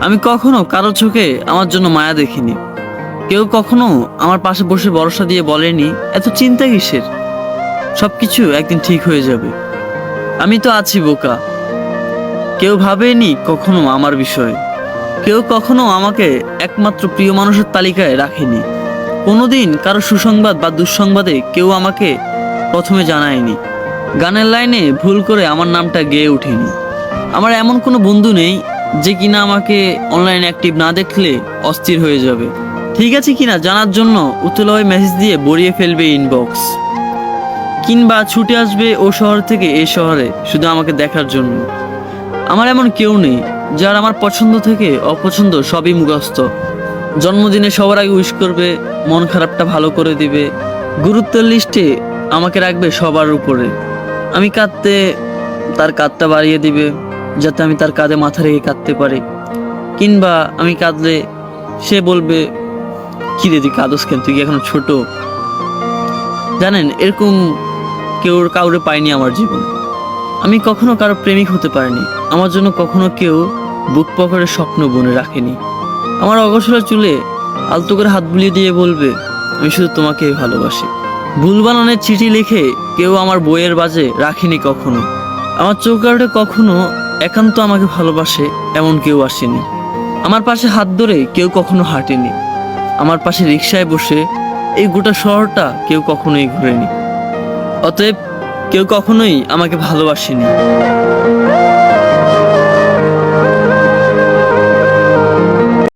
আমি কখনো কারও চোখে আমার জন্য মায়া দেখিনি। কেউ কখনো আমার পাশে বসে ভরসা দিয়ে বলেনি, এত চিন্তা কিসের? সবকিছু একদিন ঠিক হয়ে যাবে। আমি তো আছি বোকা। কেউ ভাবেনি কখনো আমার বিষয়ে। কেউ কখনো আমাকে একমাত্র প্রিয় মানুষের তালিকায় রাখেনি। কোনোদিন কারও সুসংবাদ বা দুঃসংবাদে কেউ আমাকে প্রথমে জানায়নি। গানের লাইনে ভুল করে আমার নামটা গেয়ে ওঠেনি। আমার এমন কোনো বন্ধু নেই যে কিনা আমাকে অনলাইন অ্যাক্টিভ না দেখলে অস্থির হয়ে যাবে। ঠিক আছে কিনা জানার জন্য উতলয় মেসেজ দিয়ে বড়িয়ে ফেলবে ইনবক্স কিংবা ছুটে আসবে ও শহর থেকে এই শহরে শুধু আমাকে দেখার জন্য। আমার এমন কেউ নেই যার আমার পছন্দ থেকে অপছন্দ সবই মুখস্থ। জন্মদিনে সবার আগে উইশ করবে, মন খারাপটা ভালো করে দিবে, গুরুত্বের লিস্টে আমাকে রাখবে সবার উপরে। আমি কাঁদতে তার কাঁদটা বাড়িয়ে দিবে। যাতে আমি তার কাঁধে মাথা রেখে কাঁদতে পারি। কিংবা আমি কাঁদলে সে বলবে, কি তুই কাঁদস কেন? তুই এখন ছোট? জানেন, এরকম কেউ কাউরে পাইনি আমার জীবন। আমি কখনো কারও প্রেমিক হতে পারিনি। আমার জন্য কখনো কেউ বুক পকেটে স্বপ্ন বনে রাখেনি। আমার অগসরা চুলে আলতো করে হাত বুলিয়ে দিয়ে বলবে, আমি শুধু তোমাকেই ভালোবাসি। ভুল বানানের চিঠি লিখে কেউ আমার বইয়ের বাজে রাখিনি কখনো। আমার চোখ কখনো একান্ত আমাকে ভালোবাসে এমন কেউ আসেনি। আমার পাশে হাত ধরে কেউ কখনো হাঁটেনি। আমার পাশে রিক্সায় বসে এই গোটা শহরটা কেউ কখনোই ঘুরেনি। অতএব কেউ কখনোই আমাকে ভালোবাসেনি।